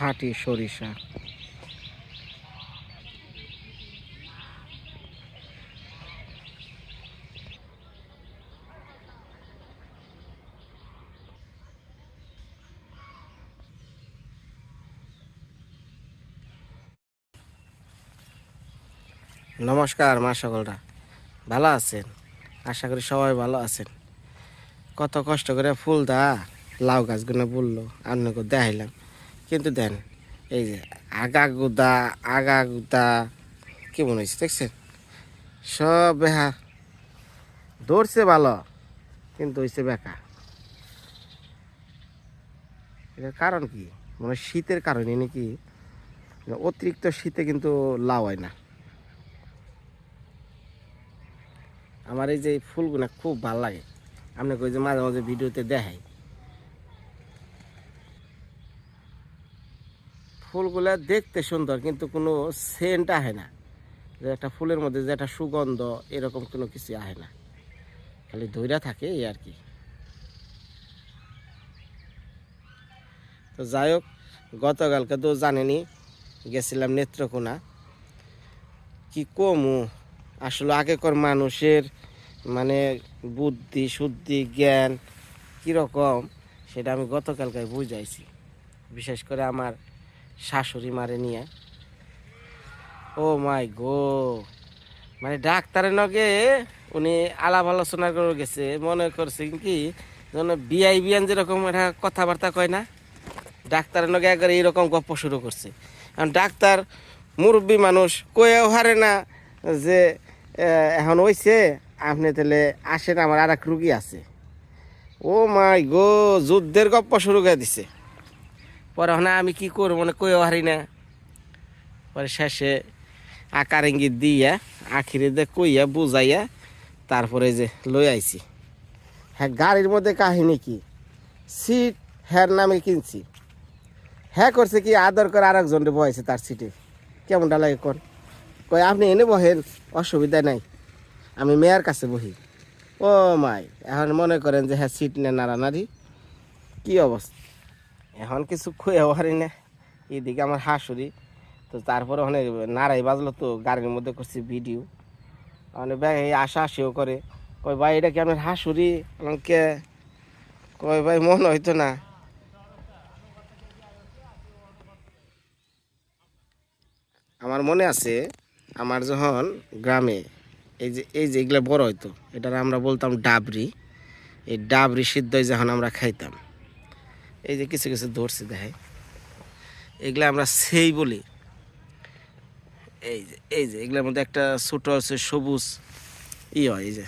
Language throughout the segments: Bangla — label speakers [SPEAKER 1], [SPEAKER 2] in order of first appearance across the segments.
[SPEAKER 1] খাঁটি সরিষা। নমস্কার, মা সকলরা। ভালো আছেন? আশা করি সবাই ভালো আছেন। কত কষ্ট করে ফুল দা লাউ গাছগুলো বলল আপনাকে দেখাইলাম। কিন্তু দেন, এই যে আগা গুদা আগা গুদা কেমন হয়েছে দেখছেন? সব বেহা, ধরছে ভালো, কিন্তু হয়েছে বেকা এটার কারণ কি? মানে শীতের কারণে নাকি অতিরিক্ত শীতে কিন্তু লাউ হয় না। আমার এই যে ফুলগুলো খুব ভালো লাগে। আপনাকে ওই যে মাঝে মাঝে ভিডিওতে দেখাই। ফুলগুলা দেখতে সুন্দর, কিন্তু কোনো সেন্ট আহে না। যে একটা ফুলের মধ্যে যে একটা সুগন্ধ, এরকম কোনো কিছু আহে না। খালি ধৈরা থাকে এই আর কি। তো যাই হোক, গতকালকে তো জানেনি, গেছিলাম নেত্রকোনা। কি কমু, আসলে আগেকার মানুষের মানে বুদ্ধি, শুদ্ধি, জ্ঞান কীরকম, সেটা আমি গতকালকে বুঝাইছি। বিশেষ করে আমার শাশুড়ি মারে নিয়ে। ও মাই গো। মানে ডাক্তারের নগে উনি আলাপ আলোচনা করে গেছে, মনে করছে কি যেন বিআই বিয়ান যেরকম একটা কথাবার্তা কয় না, ডাক্তারের নগে একবার এইরকম গপ্প শুরু করছে। কারণ ডাক্তার মুরব্বী মানুষ কয়েও হারে না যে এখন হইছে, আপনি তাহলে আসেন, আমার আর এক রুগী আছে। ও মাই গো, যুদ্ধের গপ্প শুরু করে দিছে। পরে হনে আমি কি করব মানে কয়েও হারি না। পরে শেষে আকার ইঙ্গিত দিয়া, আখিরে দে কইয়া, বুঝাইয়া তারপরে যে লই আইছি। হ্যাঁ গাড়ির মধ্যে কাহিনী কি? সিট হ্যার নামে কিনছি। হ্যাঁ করছে কি, আদর করে আর একজনকে বয়েছে তার সিটে। কেমনটা লাগে কোন? কই আপনি এনে বহেন, অসুবিধা নাই। আমি মেয়ের কাছে বহি। ও মাই, এখন মনে করেন যে হ্যাঁ সিট নে নাড়ানাড়ি। কী অবস্থা? এখন কিছু খুঁয়ে হারি না। এদিকে আমার হাসুরি তো তারপরে অনেক নাড়াই বাজলো তো, গাড়ির মধ্যে করছি ভিডিও মানে ব্যাগ আশা আসিও করে। কই ভাই, এটা কি আপনার হাসুরি কে কই ভাই, মন হইতো না। আমার মনে আছে, আমার যখন গ্রামে, এই যে এই যে এগুলো বড় হইতো, এটার আমরা বলতাম ডাবরি। এই ডাবরি সিদ্ধই যখন আমরা খাইতাম। এই যে কিছু কিছু ধরছে, দেখাই। এগুলা আমরা সেই বলি। এই যে এই যে, এগুলোর মধ্যে একটা ছোট আছে, সবুজ। ই হয়, এই যে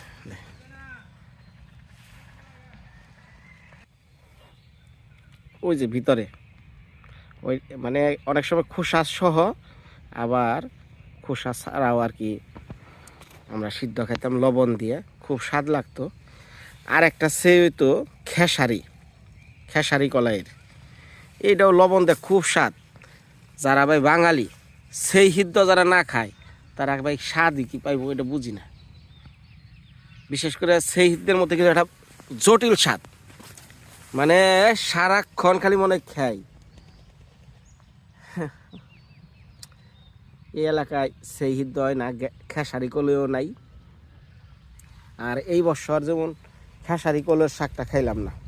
[SPEAKER 1] ওই যে ভিতরে। ওই মানে অনেক সময় খোসা সহ আবার খোসা ছাড়াও আর কি আমরা সিদ্ধ খাইতাম লবণ দিয়ে। খুব স্বাদ লাগতো। আর একটা সে হইতো খেসারি। খেসারি কলাইয়ের। এইটাও লবণ দেয়, খুব স্বাদ। যারা ভাই বাঙালি, সেই সিদ্ধ যারা না খায়, তারা ভাই স্বাদই কি পাইব এটা বুঝি না। বিশেষ করে সেই সিদ্ধের মধ্যে কিন্তু একটা জটিল স্বাদ। মানে সারাক্ষণ খালি মনে খাই। এই এলাকায় সেই হয় না খেসারি কলেও নাই। আর এই বছর যেমন খেসারি কলের শাকটা খাইলাম না।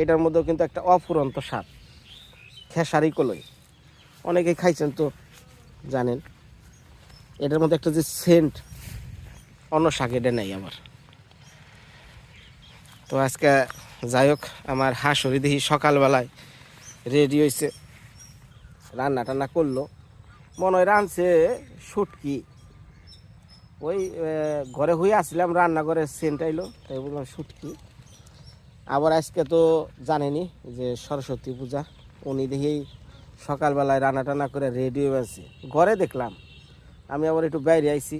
[SPEAKER 1] এটার মধ্যেও কিন্তু একটা অফুরন্ত স্বাদ। খেসারি কলই। অনেকেই খাইছেন তো, জানেন। এটার মধ্যে একটা যে সেন্ট, অন্য শাক এটা নেই আমার তো আজকে যাই হোক, আমার হাঁসুরি দেখি সকালবেলায় রেডি হয়েছে রান্না টান্না করল। মনে হয় রাঁধছে শুটকি। ওই ঘরে হয়ে আসলাম রান্না করে সেন্ট আইলো, তাই বললাম শুটকি। আবার আজকে তো জানেনি যে সরস্বতী পূজা। উনি দেখেই সকালবেলায় রান্না টানা করে রেডি হয়ে আছে ঘরে দেখলাম। আমি আবার একটু বাইরে আইছি।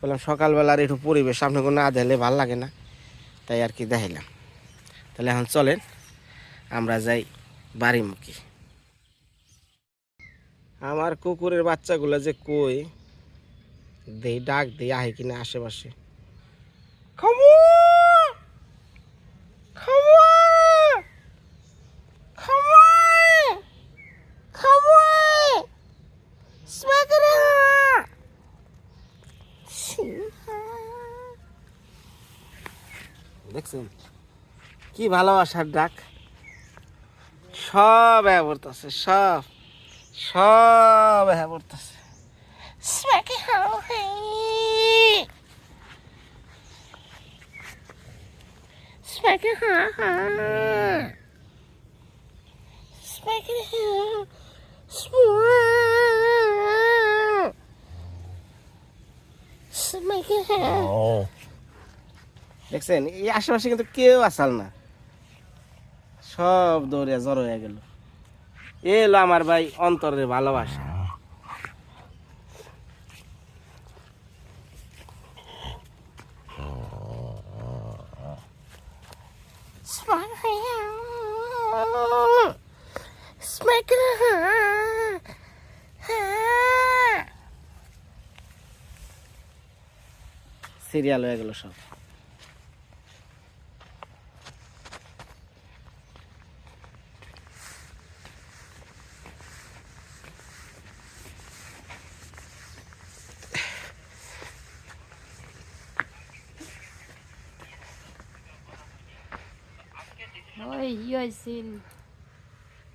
[SPEAKER 1] বললাম, সকালবেলার একটু পরিবেশ কোনো না দেখলে ভালো লাগে না। তাই আর কি দেখাইলাম। তাহলে এখন চলেন, আমরা যাই বাড়িমুখী। আমার কুকুরের বাচ্চাগুলো যে কই, দেই ডাক দেই আহে কিনা আশেপাশে। খামু! দেখছেন? কি ভালোবাসার ডাক? সব হ্যাঁ পড়তেছে সব সব হ্যাঁ পড়তেছে। দেখছেন, এই আশেপাশে কিন্তু কেউ আসাল না। সব দৌড়ে জড়ো হয়ে গেল। এলো আমার ভাই অন্তরের ভালোবাসা। সিরিয়াল হয়ে গেল সব।
[SPEAKER 2] ওই ই হয়েছিল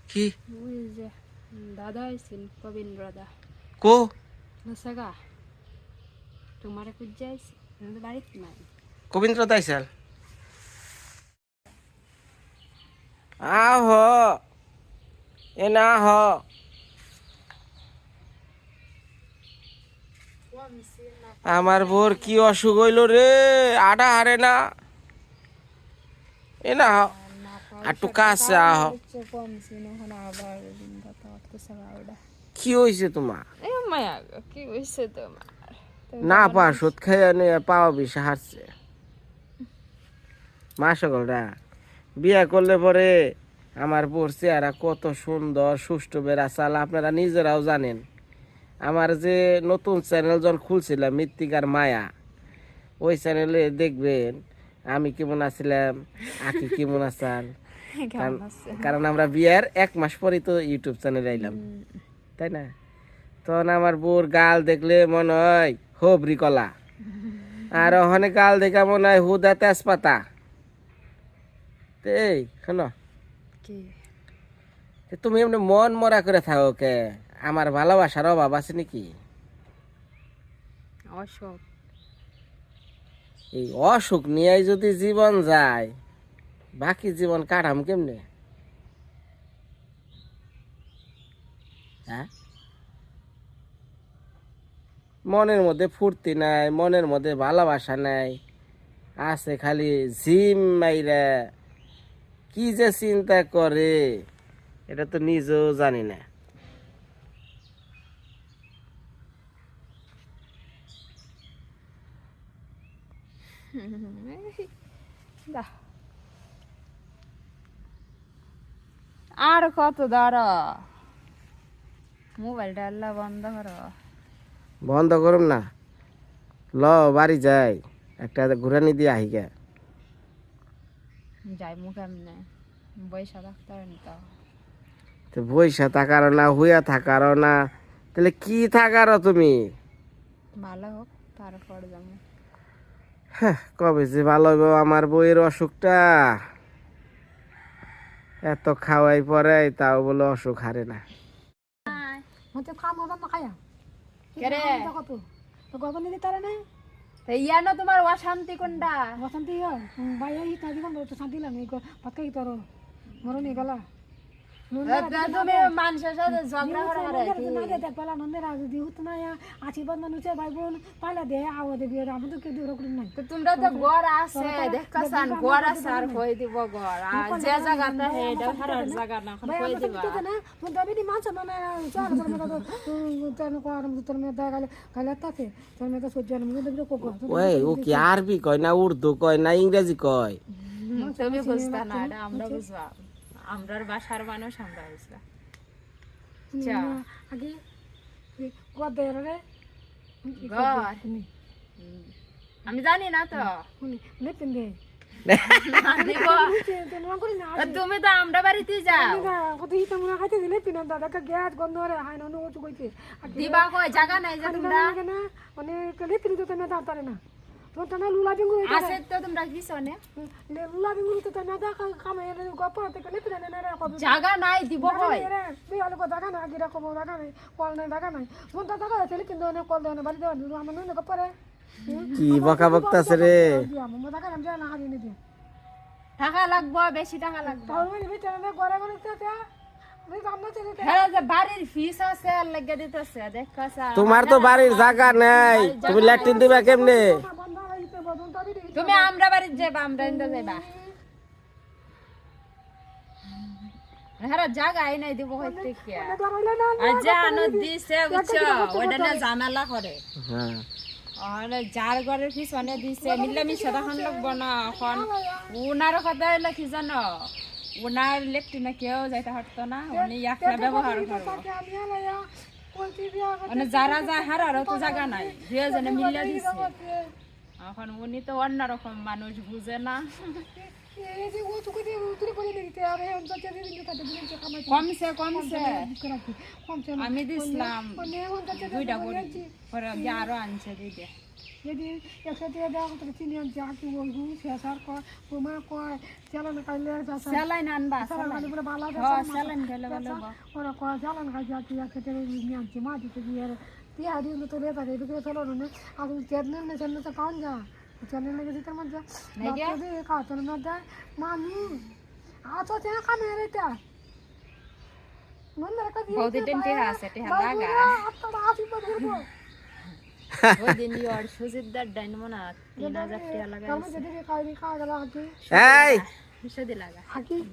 [SPEAKER 1] কি?
[SPEAKER 2] ওই যে দাদা হয়েছিল প্রবীণ দাদা
[SPEAKER 1] কো?
[SPEAKER 2] লসাগা তোমার খুঁজে আইসি নাই
[SPEAKER 1] দাইসাল। আহ। এ না হ। আমার বোর কি অসুখ হইল রে? আডা হারে না। এ না হ। একটু কাছে আহ। কি হয়েছে তোমার?
[SPEAKER 2] এ মায়া কি হয়েছে তোমার?
[SPEAKER 1] না পা সুদ খাইয়া নিয়ে পাওয়া বেশি হারছে মা সকলরা বিয়া করলে পরে আমার বোর চেহারা কত সুন্দর সুষ্ঠু বেড়া চাল আপনারা নিজেরাও জানেন। আমার যে নতুন চ্যানেল যখন খুলছিলাম মৃত্তিকার মায়া ওই চ্যানেলে দেখবেন আমি কেমন আছিলাম আকি কেমন আসাল
[SPEAKER 2] আছে
[SPEAKER 1] কারণ আমরা বিয়ার এক মাস পরেই তো ইউটিউব চ্যানেলে আইলাম। তাই না? তখন আমার বোর গাল দেখলে মনে হয় হবরি কলা। আর ওখানে কাল দেখা মনে হয় হুদা তেজপাতা। এই শোনো। তুমি এমনি মন মরা করে থাকো কে? আমার ভালোবাসার অভাব আছে নাকি?
[SPEAKER 2] অসুখ।
[SPEAKER 1] এই অসুখ নিয়ে যদি জীবন যায় বাকি জীবন কাটাম কেমনে? হ্যাঁ? মনের মধ্যে ফুর্তি নাই, মনের মধ্যে ভালোবাসা নাই। আছে খালি জিম মাইরা। কি যে চিন্তা করে, এটা তো নিজেও জানি না।
[SPEAKER 2] আর কত দাঁড়া। মোবাইলটা আল্লাহ বন্ধ করো।
[SPEAKER 1] বন্ধ করুম না। ল বাড়ি যাই। একটা ঘুরানি দিয়ে আহি গে।
[SPEAKER 2] যাই মুখ এমনি বৈশা থাকতে তো?
[SPEAKER 1] তো বইসা থাকারও না হুইয়া থাকারও না। তাহলে কি থাকারও তুমি?
[SPEAKER 2] ভালো হোক তারপর যাব
[SPEAKER 1] হ্যাঁ, কবে যে ভালো হবে আমার বইয়ের অসুখটা। এত খাওয়াই পরে তাও বলে অসুখ হারে না।
[SPEAKER 3] না খায়া
[SPEAKER 2] কেরে
[SPEAKER 3] কত তো গল্প নিতে তারা না
[SPEAKER 2] তো ইয়ানো তোমার অশান্তি কোনটা?
[SPEAKER 3] বসন্তি ভাই তাজি কোন তো শান্তি লাগে ভাত খাই তোর? মরণ গলা।
[SPEAKER 2] মানুষের সাথে ঝগড়া করা করে কি?
[SPEAKER 3] দেখ পালা নন্দের আজ দি হতো না আশীর্বাদ মানুষের ভাই বোন পাইলা দে আওয়া দেবি আমাদের কেউ দূর করি নাই।
[SPEAKER 2] তো তোমরা তো গড় আছে দেখছান গড় আছে আর কই দিব গড় আর যে জায়গাটা হেডা হারার জায়গা না কই
[SPEAKER 3] আমরা তো
[SPEAKER 2] দিবা?
[SPEAKER 3] দিতে না মন দাবি দি মাছ না চার করে মে তোর কো আর তোর মে দা গালে গালে তাতে তোর মে তো সহ্য না মে দেবি কোকো
[SPEAKER 1] ওই ও কি আরবি কয় না উর্দু কয় না ইংরেজি কয়?
[SPEAKER 2] তুমি বুঝতা না এটা আমরা বুঝবা আমরার বাসার মানুষ আমরা
[SPEAKER 3] আগে
[SPEAKER 2] গড় আমি জানি না তো। তুমি তো আমরা বাড়িতে যাও।
[SPEAKER 3] কত হিতা মনে খাইতে দিলে পিন দাদা কা গ্যাস গন্ধ রে হাই নন ওচু কইতে
[SPEAKER 2] দিবা কই? জায়গা নাই যে তোমরা।
[SPEAKER 3] না লেপিন তো না দাঁতারে না। তো তো না লুলা ডিঙ্গু
[SPEAKER 2] আছে তো তোমরা
[SPEAKER 3] লুলা ডিঙ্গু তো তো না দেখা কামে এর গপ নে কবে?
[SPEAKER 2] জায়গা নাই দিব কই?
[SPEAKER 3] আলো না গিরা কো দাগা নাই কল নাই দাগা নাই। মন তো আছে কিন্তু নে কল দেনে বাড়ি দেওয়া আমার নুন গপ রে
[SPEAKER 1] কি বকা বকতাছে রে?
[SPEAKER 3] দিয়া মো নাম জানা হারি নে
[SPEAKER 2] টাকা লাগবো বেশি টাকা লাগবে।
[SPEAKER 3] তাহলে মানে ভিতরে গড়া গড়া
[SPEAKER 2] হ্যাঁ
[SPEAKER 1] তোমার তো বাড়ির জায়গা নাই। তুমি ল্যাট্রিন দিবা কেমনে?
[SPEAKER 2] তুমি আমরা বাড়ির যাবা আমরা যাবা হ্যাঁ জায়গাই নাই দিব হইতে কি
[SPEAKER 3] ধরাইলে না
[SPEAKER 2] আর যে আনো দিছে বুঝছ? ওটা না ঝামেলা করে।
[SPEAKER 1] হ্যাঁ।
[SPEAKER 2] আর যার ঘরের পিছনে দিছে মিলামিশা তখন লাগবো না এখন। উনার কথা হইল কি জানো? উনার লেফটিনে কেউ যাইতে পারতো না উনি একলা ব্যবহার করব মানে যারা যায় হারারও তো জায়গা নাই দুজনে মিলিয়ে দিছে। এখন উনি তো অন্যরকম মানুষ বুঝে না। কমছে
[SPEAKER 3] না।
[SPEAKER 2] আমি দিছিলাম দুইটা করে আরও আনছে দিদি
[SPEAKER 3] দিয়ে দেওয়া তো চিনি আনছে আকি বলব শেষার কয় তোমার কয় চালান খাইলে যাসা
[SPEAKER 2] স্যালাইন আনবা
[SPEAKER 3] চালান খাইলে বলে ভালো
[SPEAKER 2] হ্যাঁ স্যালাইন খেলে ভালো
[SPEAKER 3] ওরা কয় চালান খাইছে আকি আকি তেরে নিয়ে আনছে মা দিতে দিয়ে তিয়া দিয়ে তো রে তাকে বিক্রি চলো না আমি চেতনে না চেতনে তো কাউন যা। চেতনে লেগে দিতে মধ্যে বাচ্চা দিয়ে কাতন মধ্যে মামি আছো তে কামে রে তা মন রে কাদি
[SPEAKER 2] বৌদি টেন্টে আছে টেহা লাগা
[SPEAKER 3] আত্মা আসি তো ধরবো
[SPEAKER 2] ওই দিন ইয়র সুজিতদার ডাইনমো না। তিন হাজার টাকা লাগা।
[SPEAKER 3] কামে যদি কাইরি খা গেল আকি
[SPEAKER 1] এই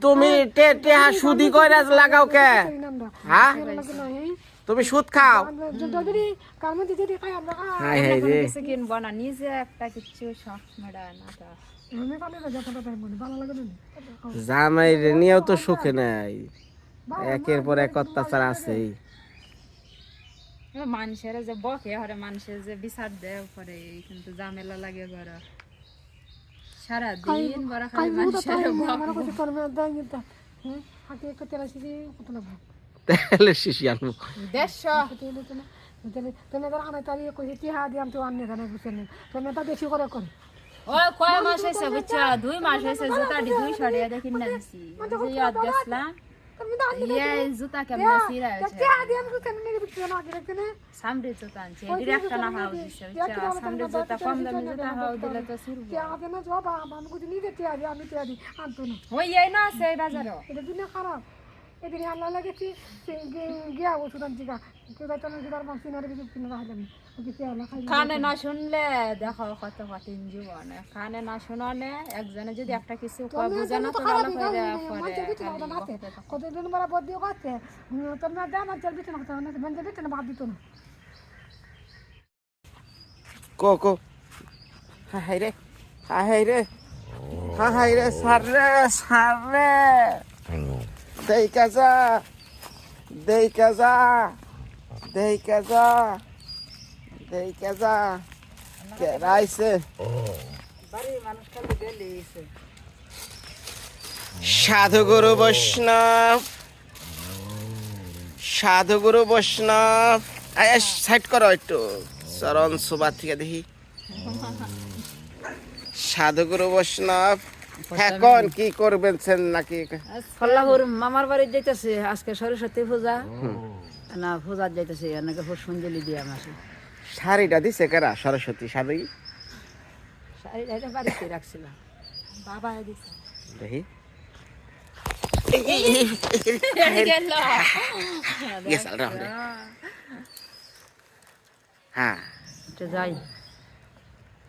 [SPEAKER 1] তুমি সুদি লাগাও কে হ্যাঁ তুমি সুদ খাও হাই হাই রে
[SPEAKER 3] মনে
[SPEAKER 1] জামাই রে নিয়েও তো সুখে নাই একের পর এক অত্যাচার আছেই
[SPEAKER 2] মানুষের যে বকে হরে মানুষের যে বিচার দেয় পরে কিন্তু ঝামেলা লাগে ঘর। সারা দিন বড় খালি মানুষের
[SPEAKER 3] আমার কাছে করবে দাই নিতা আকি একটু তেলা সিজি কত লাগবে?
[SPEAKER 1] তাহলে শিশি আনব।
[SPEAKER 2] দেড়শো।
[SPEAKER 3] তেলে তেলে তেলে তেলে ধর আনা তারি কই তি হা দিয়াম তো আননে জানা বুঝছেন তেলে তা বেশি করে করে।
[SPEAKER 2] ও কয় মাস হয়েছে বুঝছ? দুই মাস হয়েছে জুতাটি দুই সরিয়া দেখি না দিছি। ওই ইয়াদ গেছিলাম
[SPEAKER 3] তুমি দা
[SPEAKER 2] ইয়ে জুতা কেমন সিরা সামরে জুতা আনছে এটির একটা না হাও দিছে সামরে জুতা কম দামি জুতা হাও দিলে তো সিরবো
[SPEAKER 3] তি আগে না জবাব আমি কুদি নিতে তি আদি আমি তি আদি আনতো না
[SPEAKER 2] ওই এই না আছে এই
[SPEAKER 3] এটা দিনে খারাপ এদিকে আল্লাহ লাগেছি গিয়া ওষুধ আনছি গা কেউ যাইতো না যদি আর কিছু কিনে
[SPEAKER 2] কানে না শুনলে দেখো কত কঠিন জীবন। কানে না শোনানে একজনে যদি একটা কিছু তো ভালো করে
[SPEAKER 3] কতদিন মারা বদ দিয়ে করছে তোর না দেয় না চাল বিতে না না বেঞ্জে বিতে না বাদ দিত না।
[SPEAKER 1] কো কো। হাই হাই রে। হাই রে। হাই রে সার রে সার রে। দেই কাজা দেই কাজা দেই কাজা দেই কাজা কে রাইছে সাধু গুরু বৈষ্ণব। সাধু গুরু বৈষ্ণব। সাইড করো একটু। চরণ সুবা থেকে দেখি। সাধু গুরু বৈষ্ণব। এখন কি করবেন সেন নাকি?
[SPEAKER 4] ফল্লাহুর মামার বাড়ি যাইতেছে। আজকে সরস্বতী পূজা। না পূজা যাইতেছে। এনেকে ফুট সুন্দলি দিয়ে মাসে
[SPEAKER 1] শাড়িটা দিছে কেরা? সরস্বতী শাড়ি?
[SPEAKER 4] শাড়িটা বাড়িতে রাখছিলাম।
[SPEAKER 2] বাবা দিছে।
[SPEAKER 1] দেখি।
[SPEAKER 2] গেল।
[SPEAKER 1] গেছাল রাম রে। হ্যাঁ।
[SPEAKER 4] যাই।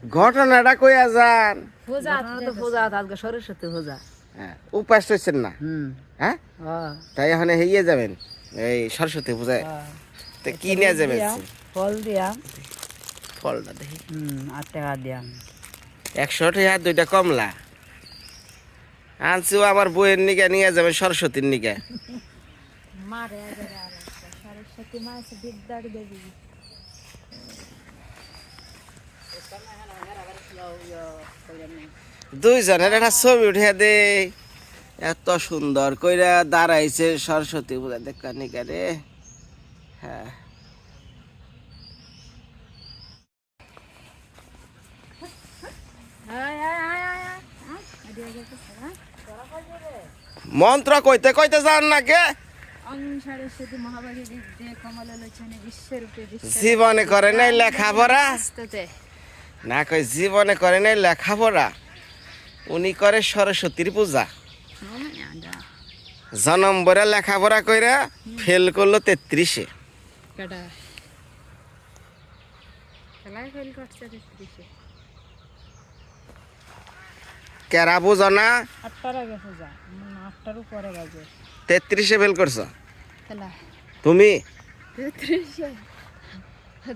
[SPEAKER 1] ঘটনাটা কইয়া যান।
[SPEAKER 2] পূজা
[SPEAKER 4] তো পূজা আজকে সরস্বতী পূজা
[SPEAKER 1] হ্যাঁ, উপাস না? হ্যাঁ? তাই এখানে হইয়ে যাবেন? এই সরস্বতী পূজায়। তো কি নিয়ে যাবেন?
[SPEAKER 4] ফল দিয়াম
[SPEAKER 1] ফলটা দেখি।
[SPEAKER 4] হুম আট টাকা দিয়াম
[SPEAKER 1] একশো টাকা দুইটা কমলা। আনছিও আমার বইয়ের নিকে নিয়ে যাবে সরস্বতীর নিকে। দুইজনের একটা ছবি উঠে দে। এত সুন্দর কইরা দাঁড়াইছে সরস্বতী পূজা দেখা নিকা রে। হ্যাঁ। মন্ত্র কইতে কইতে যান না কে জীবনে করে নাই লেখাপড়া? না কই জীবনে করে নাই লেখাপড়া? উনি করে সরস্বতীর পূজা। জনম বরে লেখাপড়া কইরা ফেল করল তেত্রিশে। কেরা বুঝো না?
[SPEAKER 2] আটটার উপরে বাজে।
[SPEAKER 1] তেত্রিশে ফেল করছ? তুমি?
[SPEAKER 2] তেত্রিশে?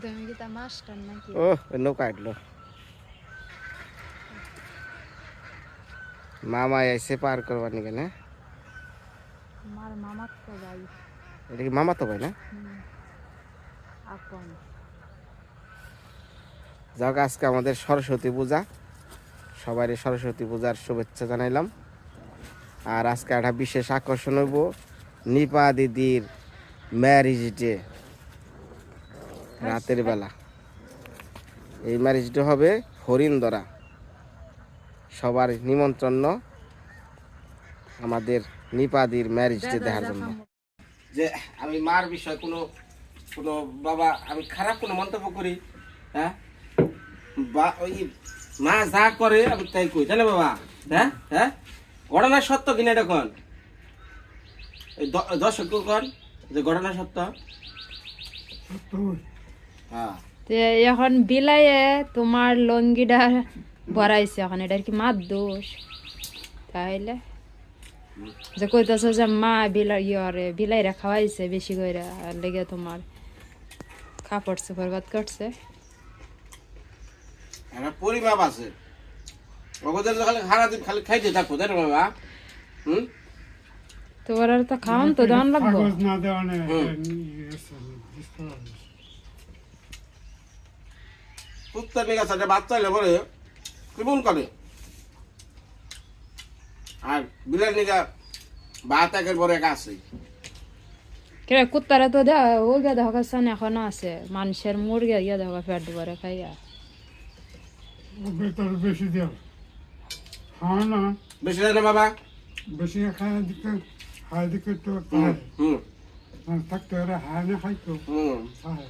[SPEAKER 2] তুমি কি তা মাস্টার নাকি?
[SPEAKER 1] ও নৌকা আটলো মামা এসে পার করবার নিকে না?
[SPEAKER 2] আমার মামার তো যাই
[SPEAKER 1] এটা কি মামা তো ভাই না?
[SPEAKER 2] আপন।
[SPEAKER 1] যাক আজকে আমাদের সরস্বতী পূজা। সবারই সরস্বতী পূজার শুভেচ্ছা জানাইলাম। আর আজকে একটা বিশেষ আকর্ষণ হইব নিপা দিদির ম্যারিজ ডে রাতের বেলা। এই ম্যারিজ ডে হবে হরিন্দরা সবার নিমন্ত্রণ আমাদের নিপাদির ম্যারিজ ডে দেখার জন্য। যে আমি মার বিষয় কোনো কোনো বাবা, আমি খারাপ কোনো মন্তব্য করি হ্যাঁ? বা ওই মা যা করে আমি তাই কই তাহলে বাবা? হ্যাঁ? হ্যাঁ? ঘটনা সত্য কিনা এটা কন? দর্শক কন? যে ঘটনা সত্য? হ্যাঁ।
[SPEAKER 2] এখন বিলাইয়ে তোমার লঙ্গিটা এখন এটার কি মার দোষ? তাইলে? যে কইতাছ যে মা বিলাই ইয়রে বিলাইরা খাওয়াইছে বেশি করে আর লেগে তোমার কাপড় চোপড় বাদ করছে
[SPEAKER 1] পরিমাপ আছে। ওদের তো খালি সারাদিন খালি খাইতে থাকব তাই বাবা? হুম?
[SPEAKER 2] তোমার আর তো খাওয়ান তো দান লাগবো?
[SPEAKER 3] না দেওয়া নেই
[SPEAKER 1] কুত্তার নিয়ে বাচ্চা এলে পরে কেমন করে? আর বিলের নিয়ে ভাত একের পরে এক আছে।
[SPEAKER 2] কে কুত্তারা তো দে ও গে দেখা সান এখনও আছে। মানুষের মুরগে গিয়ে দেখা পেট ভরে খাইয়া।
[SPEAKER 3] বেশি দেও হ্যাঁ না।
[SPEAKER 1] বেশি না বাবা?
[SPEAKER 3] বেশি খায় দিকে খায় দিকে তো
[SPEAKER 1] হুম
[SPEAKER 3] থাকতে ওরা হায় না খাইতো
[SPEAKER 1] হুম।
[SPEAKER 3] খায়।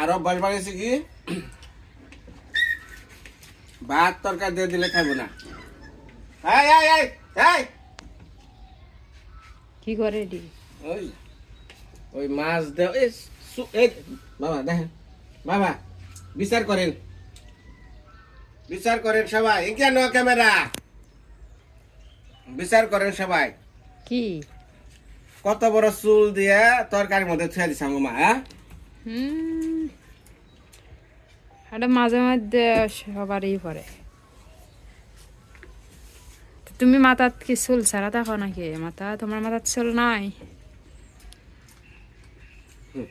[SPEAKER 1] আর অভ্যাস কি? ভাত তরকারি দিয়ে দিলে খাইব না।
[SPEAKER 2] কি করে দি
[SPEAKER 1] ওই। ওই মাছ দেও এই সু- এই বাবা দেখেন বাবা বিচার করেন। বিচার করেন সবাই কেন ক্যামেরা? বিচার করেন সবাই।
[SPEAKER 2] কি?
[SPEAKER 1] কত বড় চুল দিয়ে তরকারির মধ্যে ছুঁয়ে দিছে আমার মা
[SPEAKER 2] এটা মাঝে মধ্যে সবারই পরে তুমি মাথাত কি চুল ছাড়া থাকো নাকি? মাথা তোমার মাথার চুল নাই?
[SPEAKER 1] Hmm.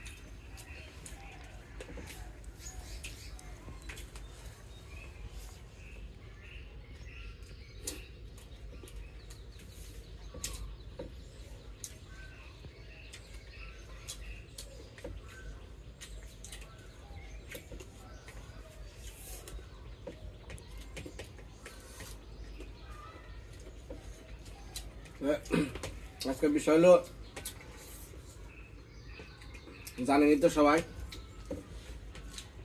[SPEAKER 1] Eh, masukkan bisolot. জানেনই তো সবাই।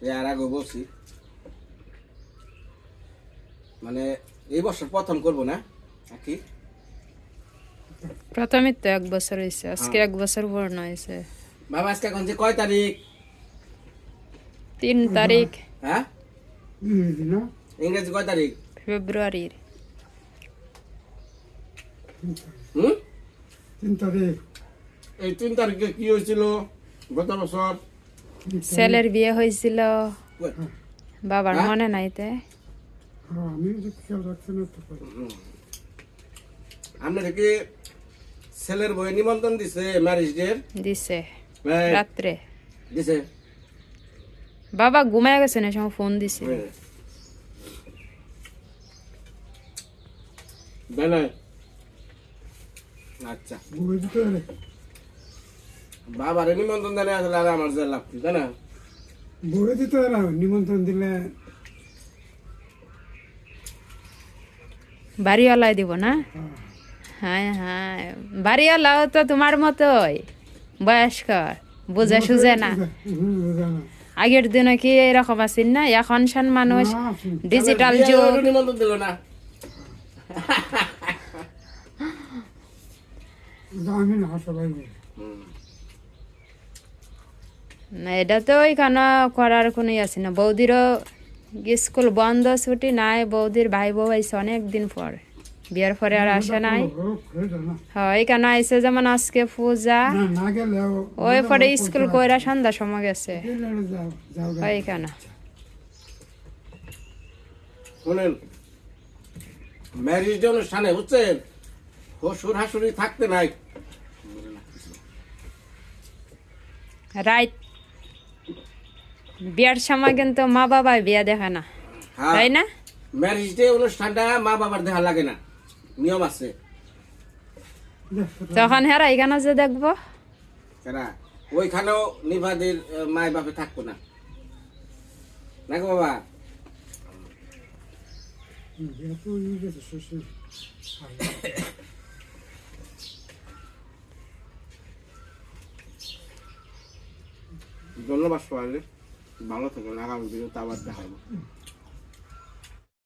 [SPEAKER 1] এর আগে বলছি। মানে এই বছর প্রথম করব না? কি
[SPEAKER 2] প্রথমে তো এক বছর হয়েছে আজকে এক বছর পূর্ণ হয়েছে।
[SPEAKER 1] বাবা আজকে এখন যে কয় তারিখ?
[SPEAKER 2] তিন তারিখ।
[SPEAKER 1] হ্যাঁ?
[SPEAKER 3] ইংরেজি
[SPEAKER 1] কয় তারিখ?
[SPEAKER 2] ফেব্রুয়ারির।
[SPEAKER 1] হুম?
[SPEAKER 3] তিন তারিখ।
[SPEAKER 1] এই তিন তারিখে কি হয়েছিল? গত বছর
[SPEAKER 2] ছেলের বিয়ে হয়েছিল বাবার? মনে নাইতে
[SPEAKER 3] হ্যাঁ আমি যে খেয়াল রাখছি না
[SPEAKER 1] আপনার কি ছেলের বই নিমন্ত্রণ দিছে ম্যারেজ ডে
[SPEAKER 2] দিছে। রাত্রে
[SPEAKER 1] দিছে।
[SPEAKER 2] বাবা ঘুমায় গেছে না সময় ফোন দিছে।
[SPEAKER 1] বেলায় আচ্ছা।
[SPEAKER 3] বই দিতে
[SPEAKER 1] বাবার নিমন্ত্রণ জানে আসলে আর আমার যে লাভ কি তাই না?
[SPEAKER 5] বলে দিতে না নিমন্ত্রণ দিলে
[SPEAKER 2] বাড়িওয়ালাই দিব না? হ্যাঁ হ্যাঁ বাড়িওয়ালাও তো তোমার মতোই বয়স্কর বুঝে সুঝে না। আগের দিনে কি এরকম আছেন না? এখন সান মানুষ ডিজিটাল যুগ।
[SPEAKER 1] নিমন্ত্রণ দিল না
[SPEAKER 5] জানি না সবাই বলে।
[SPEAKER 1] হুম।
[SPEAKER 2] না এটা তো ওইখানে করার কোনো আছে না বৌদিরও স্কুল বন্ধ ছুটি নাই বৌদির ভাই বউ আইসে অনেক দিন পর বিয়ের পরে আর আসে নাই হয় এখানে আইসে যেমন আজকে পূজা
[SPEAKER 5] না, না গেলে ও-
[SPEAKER 2] ওই পরে স্কুল কইরা সন্ধ্যা সময় গেছে ওইখানে
[SPEAKER 1] শোনেন ম্যারিজ অনুষ্ঠানে বুঝছেন? শ্বশুর হাসুরি থাকতে নাই।
[SPEAKER 2] রাইট বিয়ার সময় কিন্তু মা বাবাই বিয়া দেখে না।
[SPEAKER 1] হ্যাঁ।
[SPEAKER 2] তাই না?
[SPEAKER 1] ম্যারেজ ডে অনুষ্ঠানটা মা বাবার দেখা লাগে না। নিয়ম আছে।
[SPEAKER 2] তখন হেরা এখানে যে দেখব।
[SPEAKER 1] ওইখানেও নিভাদের মায় বাপে থাকতো না। না গো বাবা। ধন্যবাদ সবাই ভালো থাকবেন আগামী দিনে তো আবার দেখা হবে।